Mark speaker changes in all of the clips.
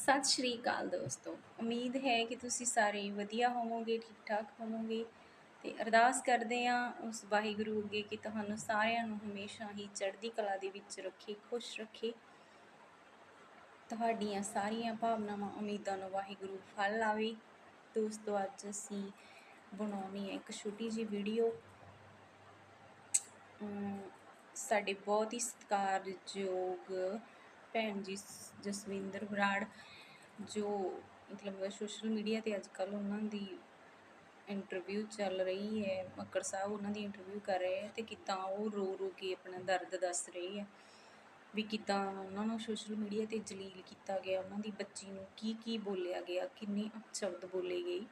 Speaker 1: ਸਤਿ ਸ਼੍ਰੀ ਅਕਾਲ ਦੋਸਤੋ। ਉਮੀਦ ਹੈ ਕਿ ਤੁਸੀਂ ਸਾਰੇ ਵਧੀਆ ਹੋਵੋਗੇ ਠੀਕ ਠਾਕ ਹੋਵੋਗੇ ਤੇ ਅਰਦਾਸ ਕਰਦੇ ਹਾਂ ਉਸ ਵਾਹਿਗੁਰੂ ਅੱਗੇ ਕਿ ਤੁਹਾਨੂੰ ਸਾਰਿਆਂ ਨੂੰ ਹਮੇਸ਼ਾ ਹੀ ਚੜ੍ਹਦੀ ਕਲਾ ਦੇ ਵਿੱਚ ਰੱਖੇ, ਖੁਸ਼ ਰੱਖੇ। ਤੁਹਾਡੀਆਂ ਸਾਰੀਆਂ ਭਾਵਨਾਵਾਂ, ਉਮੀਦਾਂ ਨੂੰ ਵਾਹਿਗੁਰੂ ਫਲ ਲਾਵੇ। ਦੋਸਤੋ, ਅੱਜ ਅਸੀਂ ਬਣਾਉਣੀ ਹੈ ਇੱਕ ਛੋਟੀ ਜਿਹੀ ਵੀਡੀਓ। ਸਾਡੇ ਬਹੁਤ ਹੀ ਸਤਿਕਾਰਯੋਗ ਭੈਣ ਜੀ ਜਸਵਿੰਦਰ ਬਰਾੜ, ਜੋ ਮਤਲਬ ਸੋਸ਼ਲ ਮੀਡੀਆ ਤੇ ਅੱਜ ਕੱਲ ਉਹਨਾਂ ਦੀ ਇੰਟਰਵਿਊ ਚੱਲ ਰਹੀ ਹੈ, ਮੱਕੜ ਸਾਹਿਬ ਉਹਨਾਂ ਦੀ ਇੰਟਰਵਿਊ ਕਰ ਰਹੇ ਹੈ ਤੇ ਕਿੱਦਾਂ ਉਹ ਰੋ ਰੋ ਕੇ ਆਪਣਾ ਦਰਦ ਦੱਸ ਰਹੀ ਹੈ ਵੀ ਕਿੱਦਾਂ ਉਹਨਾਂ ਨੂੰ ਸੋਸ਼ਲ ਮੀਡੀਆ ਤੇ ਜਲੀਲ ਕੀਤਾ ਗਿਆ, ਉਹਨਾਂ ਦੀ ਬੱਚੀ ਨੂੰ ਕੀ ਕੀ ਬੋਲਿਆ ਗਿਆ, ਕਿੰਨੇ ਅਪਸ਼ਬਦ ਬੋਲੇ ਗਏ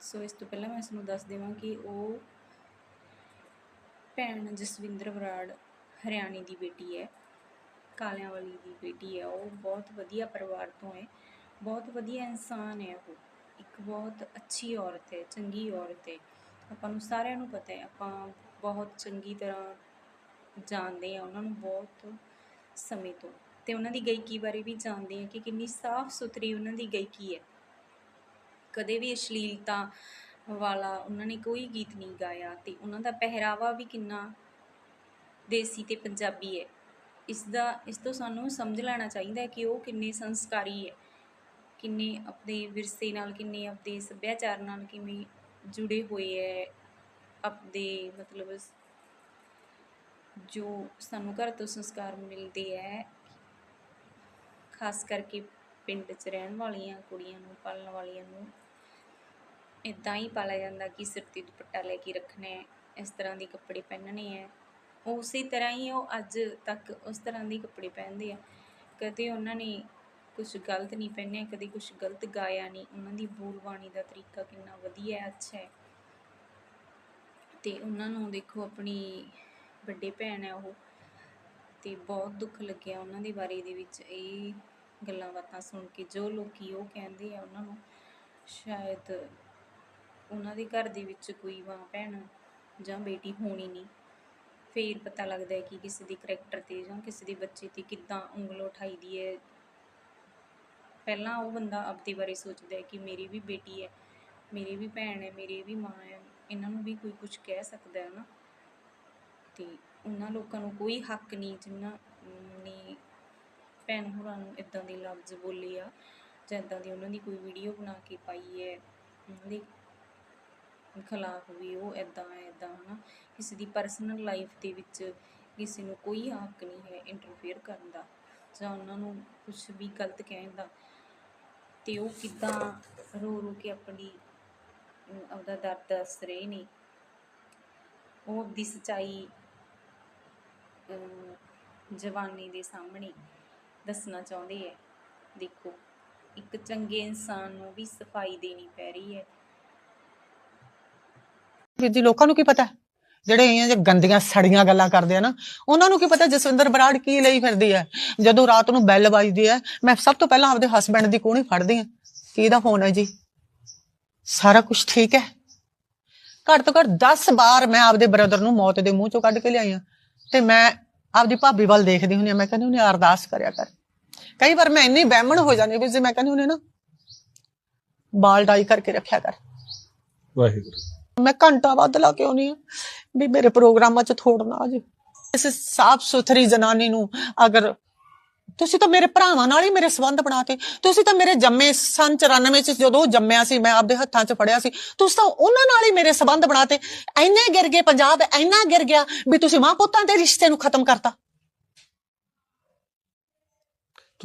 Speaker 1: ਸੋ ਇਸ ਤੋਂ ਪਹਿਲਾਂ ਮੈਂ ਇਸ ਨੂੰ ਦੱਸ ਦੇਵਾਂ ਕਿ ਉਹ ਭੈਣ ਜਸਵਿੰਦਰ ਬਰਾੜ ਹਰਿਆਣੇ ਦੀ ਬੇਟੀ ਹੈ। ਕਾਲਿਆਂ ਵਾਲੀ ਦੀ ਬੇਟੀ ਹੈ, ਉਹ ਬਹੁਤ ਵਧੀਆ ਪਰਿਵਾਰ ਤੋਂ ਹੈ। ਬਹੁਤ ਵਧੀਆ ਇਨਸਾਨ ਹੈ ਉਹ। ਇੱਕ ਬਹੁਤ ਅੱਛੀ ਔਰਤ ਹੈ, ਚੰਗੀ ਔਰਤ ਹੈ। ਆਪਾਂ ਨੂੰ ਸਾਰਿਆਂ ਨੂੰ ਪਤਾ ਹੈ, ਆਪਾਂ ਬਹੁਤ ਚੰਗੀ ਤਰ੍ਹਾਂ ਜਾਣਦੇ ਆ ਉਹਨਾਂ ਨੂੰ ਬਹੁਤ ਸਮੇਂ ਤੋਂ। ਤੇ ਉਹਨਾਂ ਦੀ ਗਾਇਕੀ ਬਾਰੇ ਵੀ ਜਾਣਦੇ ਆ ਕਿ ਕਿੰਨੀ ਸਾਫ਼ ਸੁਥਰੀ ਉਹਨਾਂ ਦੀ ਗਾਇਕੀ ਹੈ। ਕਦੇ ਵੀ ਅਸ਼ਲੀਲਤਾ ਵਾਲਾ ਉਹਨਾਂ ਨੇ ਕੋਈ ਗੀਤ ਨਹੀਂ ਗਾਇਆ ਤੇ ਉਹਨਾਂ ਦਾ ਪਹਿਰਾਵਾ ਵੀ ਕਿੰਨਾ ਦੇਸੀ ਤੇ ਪੰਜਾਬੀ ਹੈ। ਇਸ ਦਾ ਇਸ ਤੋਂ ਸਾਨੂੰ ਸਮਝ ਲੈਣਾ ਚਾਹੀਦਾ ਕਿ ਉਹ ਕਿੰਨੇ ਸੰਸਕਾਰੀ ਹੈ। ਕਿੰਨੇ ਆਪਣੇ ਵਿਰਸੇ ਨਾਲ, ਕਿੰਨੇ ਆਪਣੇ ਸੱਭਿਆਚਾਰ ਨਾਲ ਕਿਵੇਂ ਜੁੜੇ ਹੋਏ ਹੈ। ਆਪਣੇ ਮਤਲਬ ਜੋ ਸਾਨੂੰ ਘਰ ਤੋਂ ਸੰਸਕਾਰ ਮਿਲਦੇ ਹੈ। ਖਾਸ ਕਰਕੇ ਪਿੰਡ 'ਚ ਰਹਿਣ ਵਾਲੀਆਂ ਕੁੜੀਆਂ ਨੂੰ, ਪਾਲਣ ਵਾਲੀਆਂ ਨੂੰ ਇਦਾਂ ਹੀ ਪਾਲਿਆ ਜਾਂਦਾ ਕਿ ਸਿਰ ਤੇ ਦੁਪੱਟਾ ਲੈ ਕੇ ਰੱਖਣਾ ਹੈ। ਇਸ ਤਰ੍ਹਾਂ ਦੇ ਕੱਪੜੇ ਪਹਿਨਣੇ ਹੈ। ਉਸੇ ਤਰ੍ਹਾਂ ਹੀ ਉਹ ਅੱਜ ਤੱਕ ਉਸ ਤਰ੍ਹਾਂ ਦੇ ਕੱਪੜੇ ਪਹਿਨਦੇ ਆ। ਕਦੇ ਉਹਨਾਂ ਨੇ ਕੁਝ ਗਲਤ ਨਹੀਂ ਪਹਿਨਿਆ, ਕਦੇ ਕੁਝ ਗਲਤ ਗਾਇਆ ਨਹੀਂ। ਉਹਨਾਂ ਦੀ ਬੋਲਬਾਣੀ ਦਾ ਤਰੀਕਾ ਕਿੰਨਾ ਵਧੀਆ ਹੈ, ਅੱਛਾ ਹੈ। ਤੇ ਉਹਨਾਂ ਨੂੰ ਦੇਖੋ, ਆਪਣੀ ਵੱਡੇ ਭੈਣ ਹੈ ਉਹ। ਤੇ ਬਹੁਤ ਦੁੱਖ ਲੱਗਿਆ ਉਹਨਾਂ ਦੇ ਬਾਰੇ ਦੇ ਵਿੱਚ। ਇਹ ਗੱਲਾਂ ਬਾਤਾਂ ਸੁਣ ਕੇ ਜੋ ਲੋਕੀ ਉਹ ਕਹਿੰਦੇ ਆ ਉਹਨਾਂ ਨੂੰ, ਸ਼ਾਇਦ ਉਹਨਾਂ ਦੇ ਘਰ ਦੇ ਵਿੱਚ ਕੋਈ ਮਾਂ ਭੈਣ ਜਾਂ ਬੇਟੀ ਹੋਣੀ ਨਹੀਂ। ਫਿਰ ਪਤਾ ਲੱਗਦਾ ਹੈ ਕਿ ਕਿਸੇ ਦੇ ਕਰੈਕਟਰ ਤੇ ਜਾਂ ਕਿਸੇ ਦੇ ਬੱਚੇ ਤੇ ਕਿੱਦਾਂ ਉਂਗਲ ਉਠਾਈ ਦੀ ਹੈ। ਪਹਿਲਾਂ ਉਹ ਬੰਦਾ ਆਪਦੇ ਬਾਰੇ ਸੋਚਦਾ ਹੈ ਕਿ ਮੇਰੀ ਵੀ ਬੇਟੀ ਹੈ, ਮੇਰੀ ਵੀ ਭੈਣ ਹੈ, ਮੇਰੀ ਵੀ ਮਾਂ ਹੈ, ਇਹਨਾਂ ਨੂੰ ਵੀ ਕੋਈ ਕੁਝ ਕਹਿ ਸਕਦਾ ਹੈ ਨਾ। ਤੇ ਉਹਨਾਂ ਲੋਕਾਂ ਨੂੰ ਕੋਈ ਹੱਕ ਨਹੀਂ ਜਿਨ੍ਹਾਂ ਨੇ ਭੈਣ ਹੋਰਾਂ ਨੂੰ ਇਦਾਂ ਦੇ ਲਫ਼ਜ਼ ਬੋਲੇ ਆ ਜਾਂ ਇਦਾਂ ਦੀ ਉਹਨਾਂ ਦੀ ਕੋਈ ਵੀਡੀਓ ਬਣਾ ਕੇ ਪਾਈ ਹੈ। ਉਹਨਾਂ ਦੇ ਖਿਲਾਫ ਵੀ ਉਹ ਇਦਾਂ ਹੈ ਇਦਾਂ ਹਨਾ। ਕਿਸੇ ਦੀ ਪਰਸਨਲ ਲਾਈਫ ਦੇ ਵਿੱਚ ਕਿਸੇ ਨੂੰ ਕੋਈ ਹੱਕ ਨਹੀਂ ਹੈ ਇੰਟਰਫੇਅਰ ਕਰਨ ਦਾ ਜਾਂ ਉਹਨਾਂ ਨੂੰ ਕੁਝ ਵੀ ਗਲਤ ਕਹਿਣ ਦਾ। ਤੇ ਉਹ ਕਿੱਦਾਂ ਰੋ ਰੋ ਕੇ ਆਪਣੀ ਆਪਦਾ ਦਰਦ ਦੱਸ ਰਹੇ ਨੇ। ਉਹ ਆਪਦੀ ਸੱਚਾਈ ਜਵਾਨੀ ਦੇ ਸਾਹਮਣੇ ਦੱਸਣਾ ਚਾਹੁੰਦੇ ਹੈ। ਦੇਖੋ, ਇੱਕ ਚੰਗੇ ਇਨਸਾਨ ਨੂੰ ਵੀ ਸਫ਼ਾਈ ਦੇਣੀ ਪੈ ਰਹੀ ਹੈ।
Speaker 2: ਵੀਰ ਜੀ ਲੋਕਾਂ ਨੂੰ ਕੀ ਪਤਾ? ਜਿਹੜੇ ਇਹ ਗੰਦੀਆਂ, ਸੜੀਆਂ ਗੱਲਾਂ ਕਰਦੇ ਆ ਨਾ, ਉਹਨਾਂ ਨੂੰ ਕੀ ਪਤਾ ਜਸਵਿੰਦਰ ਬਰਾੜ ਕੀ ਲਈ ਫਿਰਦੀ ਹੈ ਜਦੋਂ ਰਾਤ ਨੂੰ ਬੈਲ ਵੱਜਦੀ ਹੈ ਮੈਂ ਸਭ ਤੋਂ ਪਹਿਲਾਂ ਆਪਦੇ ਹਸਬੰਡ ਦੀ ਕੋਣੀ ਫੜਦੀ ਆ, ਕਿਹਦਾ ਫੋਨ ਹੈ ਜੀ? ਸਾਰਾ ਕੁਝ ਠੀਕ ਹੈ? ਘੱਟ ਤੋਂ ਘੱਟ 10 ਵਾਰ ਮੈਂ ਆਪਦੇ ਬ੍ਰਦਰ ਨੂੰ ਮੌਤ ਦੇ ਮੂੰਹ ਚੋਂ ਕੱਢ ਕੇ ਲਿਆਈ ਆ, ਤੇ ਮੈਂ ਆਪਦੀ ਭਾਬੀ ਵੱਲ ਦੇਖਦੀ ਹੁੰਦੀ ਆ, ਮੈਂ ਕਹਿੰਦੀ ਹੁੰਦੀ ਅਰਦਾਸ ਕਰਿਆ ਕਰ। ਕਈ ਵਾਰ ਮੈਂ ਇੰਨੀ ਬਹਿਮਣ ਹੋ ਜਾਂਦੀ ਵੀ ਜੇ ਮੈਂ ਕਹਿੰਦੀ ਹੁੰਦੀ ਨਾ, ਬਾਲ ਡਾਈ ਕਰਕੇ ਰੱਖਿਆ ਕਰ।
Speaker 3: ਵਾਹਿਗੁਰੂ।
Speaker 2: ਮੈਂ ਘੰਟਾ ਵੱਧ ਲਾ ਕੇ ਆਉਣੀ ਆ। ਵੀ ਮੇਰੇ ਪ੍ਰੋਗਰਾਮਾਂ 'ਚ ਥੋੜਨਾ ਆ ਜੇ ਇਸ ਸਾਫ਼ ਸੁਥਰੀ ਜਨਾਨੀ ਨੂੰ ਅਗਰ ਤੁਸੀਂ ਤਾਂ ਮੇਰੇ ਭਰਾਵਾਂ ਨਾਲ ਹੀ ਮੇਰੇ ਸੰਬੰਧ ਬਣਾਤੇ ਤੁਸੀਂ ਤਾਂ ਮੇਰੇ ਜੰਮੇ ਸਨ 94 ਚ ਜਦੋਂ ਜੰਮਿਆ ਸੀ ਮੈਂ ਆਪਦੇ ਹੱਥਾਂ 'ਚ ਫੜਿਆ ਸੀ ਤੁਸੀਂ ਤਾਂ ਉਹਨਾਂ ਨਾਲ ਹੀ ਮੇਰੇ ਸੰਬੰਧ ਬਣਾਤੇ ਐਨੇ ਗਿਰ ਗਏ ਪੰਜਾਬ ਐਨਾ ਗਿਰ ਗਿਆ ਵੀ ਤੁਸੀਂ ਮਾਂ ਪੁੱਤਾਂ ਦੇ ਰਿਸ਼ਤੇ ਨੂੰ ਖਤਮ ਕਰਤਾ।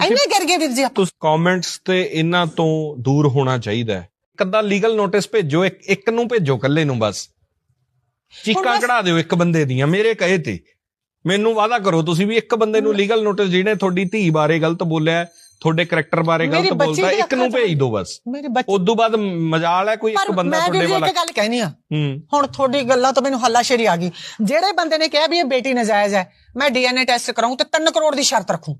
Speaker 2: ਐਨੇ ਗਿਰ ਗਏ ਵੀਰ ਜੀ।
Speaker 3: ਤੁਸੀਂ ਕਮੈਂਟਸ ਤੇ ਇਹਨਾਂ ਤੋਂ ਦੂਰ ਹੋਣਾ ਚਾਹੀਦਾ ਹੈ। ਕੱਦਾ ਲੀਗਲ ਨੋਟਿਸ ਭੇਜੋ ਇੱਕ ਇੱਕ ਨੂੰ ਭੇਜੋ ਕੱਲੇ ਨੂੰ ਬਸ। ਚੀਕਾਂ ਕਢਾ ਦਿਓ ਇੱਕ ਬੰਦੇ ਦੀਆਂ ਮੇਰੇ ਕਹੇ ਤੇ। ਮੈਨੂੰ ਵਾਅਦਾ ਕਰੋ ਤੁਸੀਂ ਵੀ ਇੱਕ ਬੰਦੇ ਨੂੰ ਲੀਗਲ ਨੋਟਿਸ ਜਿਹਨੇ ਤੁਹਾਡੀ ਧੀ ਬਾਰੇ ਗਲਤ ਬੋਲਿਆ ਤੁਹਾਡੇ ਕਰੈਕਟਰ ਬਾਰੇ ਗਲਤ ਬੋਲਦਾ ਇੱਕ ਨੂੰ ਭੇਜ ਦਿਓ ਬਸ।
Speaker 2: ਬੱਚੇ
Speaker 3: ਉਦੋਂ ਬਾਅਦ ਮਜਾਲ ਹੈ ਕੋਈ ਇੱਕ ਬੰਦਾ
Speaker 2: ਮੈਂ
Speaker 3: ਤੁਹਾਡੇ ਵਾਲਾ।
Speaker 2: ਇੱਕ ਗੱਲ ਕਹਿਣੀ ਆ। ਹੁਣ ਤੁਹਾਡੀ ਗੱਲਾਂ ਤੋਂ ਮੈਨੂੰ ਹੱਲਾਸ਼ੇਰੀ ਆ ਗਈ। ਜਿਹੜੇ ਬੰਦੇ ਨੇ ਕਿਹਾ ਵੀ ਇਹ ਬੇਟੀ ਨਜਾਇਜ਼ ਹੈ ਮੈਂ ਡੀਐਨਏ ਟੈਸਟ ਕਰਾਉਂ ਤੇ 3 ਕਰੋੜ ਦੀ ਸ਼ਰਤ ਰੱਖੂੰ।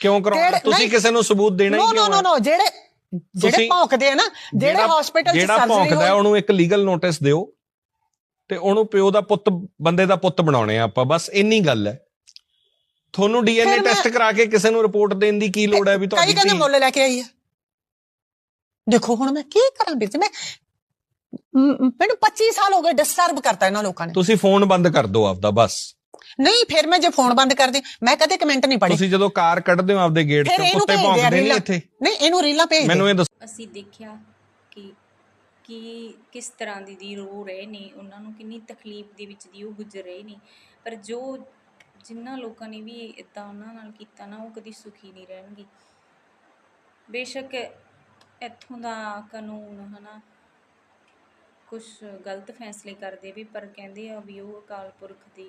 Speaker 3: ਕਿਉਂ
Speaker 2: ਕਿਹੜੇ-
Speaker 3: ਤੁਸੀਂ
Speaker 2: ਨਹੀਂ।
Speaker 3: ਕਿਸੇ ਨੂੰ ਸਬੂਤ ਦੇਣਾ ਹੀ
Speaker 2: ਨੋ
Speaker 3: ਕਿਉਂ
Speaker 2: ਨੋ
Speaker 3: ਹੈ?
Speaker 2: ਨੋ ਜਿਹੜੇ ਜਿਹੜੇ ਭੌਂਕਦੇ ਆ ਨਾ ਜਿਹੜੇ
Speaker 3: ਜਿਹੜਾ-
Speaker 2: ਹਸਪੀਟਲ ਚ
Speaker 3: ਜਿਹੜਾ
Speaker 2: ਸਰਜਰੀ
Speaker 3: ਭੌਂਕਦਾ ਹੈ,
Speaker 2: ਹੋਈ
Speaker 3: ਉਹਨੂੰ ਇੱਕ ਲੀਗਲ ਨੋਟਿਸ ਦਿਓ ਤੇ ਉਹਨੂੰ ਪਿਓ ਦਾ ਪੁੱਤ ਬੰਦੇ ਦਾ ਪੁੱਤ ਬਣਾਉਣੇ ਆ ਆਪਾਂ ਬਸ ਇੰਨੀ ਗੱਲ ਹੈ। ਤੁਹਾਨੂੰ ਡੀਐਨਏ ਟੈਸਟ ਕਰਾ ਕੇ ਕਿਸੇ ਨੂੰ ਰਿਪੋਰਟ ਦੇਣ ਦੀ ਕੀ ਲੋੜ ਹੈ ਵੀ
Speaker 2: ਕਈ
Speaker 3: ਤੁਹਾਡੀ
Speaker 2: ਕਹਿੰਦੇ
Speaker 3: ਧੀ
Speaker 2: ਮੁੱਲ ਲੈ ਕੇ ਆਈ ਹੈ ਦੇਖੋ ਹੁਣ ਮੈਂ ਕੀ ਕਰਾਂ ਵੀਰ ਜੀ ਮ- ਮੈਨੂੰ 25 ਸਾਲ ਹੋ ਗਏ ਡਿਸਟਰਬ ਕਰਤਾ ਇਹਨਾਂ ਲੋਕਾਂ ਨੇ।
Speaker 3: ਤੁਸੀਂ ਫੋਨ ਬੰਦ ਕਰ ਦਿਓ ਆਪਦਾ ਬਸ।
Speaker 2: ਨਹੀਂ ਫਿਰ ਮੈਂ ਜੇ ਫੋਨ ਬੰਦ ਕਰਦੀ ਮੈਂ ਕਦੇ ਕਮੈਂਟ ਨਹੀਂ ਪੜ੍ਹੀ।
Speaker 3: ਤੁਸੀਂ ਜਦੋਂ ਕਾਰ ਕੱਢਦੇ ਹੋ ਆਪਦੇ ਗੇਟ ਤੋਂ ਕੁੱਤੇ ਭੌਂਕਦੇ ਨਹੀਂ
Speaker 2: ਰੀਲਾਂ।
Speaker 3: ਇੱਥੇ।
Speaker 2: ਨਹੀਂ ਇਹਨੂੰ ਰੀਲਾਂ ਭੇਜ
Speaker 3: ਮੈਨੂੰ ਇਹ ਦੱਸੋ
Speaker 1: ਅਸੀਂ ਦੇਖਿਆ ਕਿ ਕੀ ਕਿਸ ਤਰ੍ਹਾਂ ਦੀ ਦੀ ਰੋ ਰਹੇ ਨੇ ਉਹਨਾਂ ਨੂੰ ਕਿੰਨੀ ਤਕਲੀਫ ਦੇ ਵਿੱਚ ਦੀ ਉਹ ਗੁਜ਼ਰ ਰਹੇ ਨੇ। ਪਰ ਜੋ ਜਿਨ੍ਹਾਂ ਲੋਕਾਂ ਨੇ ਵੀ ਇਦਾਂ ਉਹਨਾਂ ਨਾਲ ਕੀਤਾ ਨਾ ਉਹ ਕਦੀ ਸੁਖੀ ਨਹੀਂ ਰਹਿਣਗੇ। ਬੇਸ਼ੱਕ ਇੱਥੋਂ ਦਾ ਕਾਨੂੰਨ ਹਨਾ ਕੁਝ ਗਲਤ ਫੈਸਲੇ ਕਰਦੇ ਵੀ ਪਰ ਕਹਿੰਦੇ ਆ ਵੀ ਉਹ ਅਕਾਲ ਪੁਰਖ ਦੀ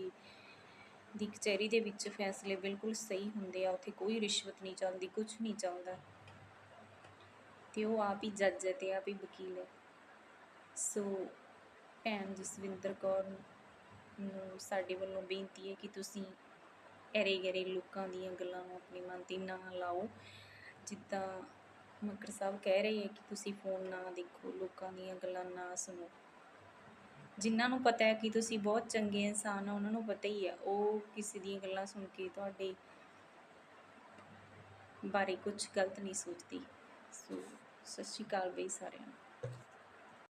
Speaker 1: ਦੀ ਕਚਹਿਰੀ ਦੇ ਵਿੱਚ ਫੈਸਲੇ ਬਿਲਕੁਲ ਸਹੀ ਹੁੰਦੇ ਆ, ਉੱਥੇ ਕੋਈ ਰਿਸ਼ਵਤ ਨਹੀਂ ਚੱਲਦੀ ਕੁਝ ਨਹੀਂ ਚੱਲਦਾ ਤੇ ਉਹ ਆਪ ਹੀ ਜੱਜ ਹੈ ਤੇ ਆਪ ਹੀ ਵਕੀਲ ਹੈ। ਸੋ ਭੈਣ ਜਸਵਿੰਦਰ ਕੌਰ ਨੂੰ ਸਾਡੇ ਵੱਲੋਂ ਬੇਨਤੀ ਹੈ ਕਿ ਤੁਸੀਂ ਐਰੇ ਗੈਰੇ ਲੋਕਾਂ ਦੀਆਂ ਗੱਲਾਂ ਨੂੰ ਆਪਣੇ ਮਨ ਤੇ ਨਾ ਲਾਓ। ਜਿੱਦਾਂ ਮੱਕਰ ਸਾਹਿਬ ਕਹਿ ਰਹੇ ਹੈ ਕਿ ਤੁਸੀਂ ਫੋਨ ਨਾ ਦੇਖੋ, ਲੋਕਾਂ ਦੀਆਂ ਗੱਲਾਂ ਨਾ ਸੁਣੋ। ਜਿਨ੍ਹਾਂ ਨੂੰ ਪਤਾ ਹੈ ਕਿ ਤੁਸੀਂ ਬਹੁਤ ਚੰਗੇ ਇਨਸਾਨ ਹੋ, ਉਹਨਾਂ ਨੂੰ ਪਤਾ ਹੀ ਹੈ, ਉਹ ਕਿਸੇ ਦੀਆਂ ਗੱਲਾਂ ਸੁਣ ਕੇ ਤੁਹਾਡੇ ਬਾਰੇ ਕੁਝ ਗਲਤ ਨਹੀਂ ਸੋਚਦੀ। ਸੋ, ਸਤਿ ਸ਼੍ਰੀ ਅਕਾਲ ਬਈ ਸਾਰਿਆਂ ਨੂੰ।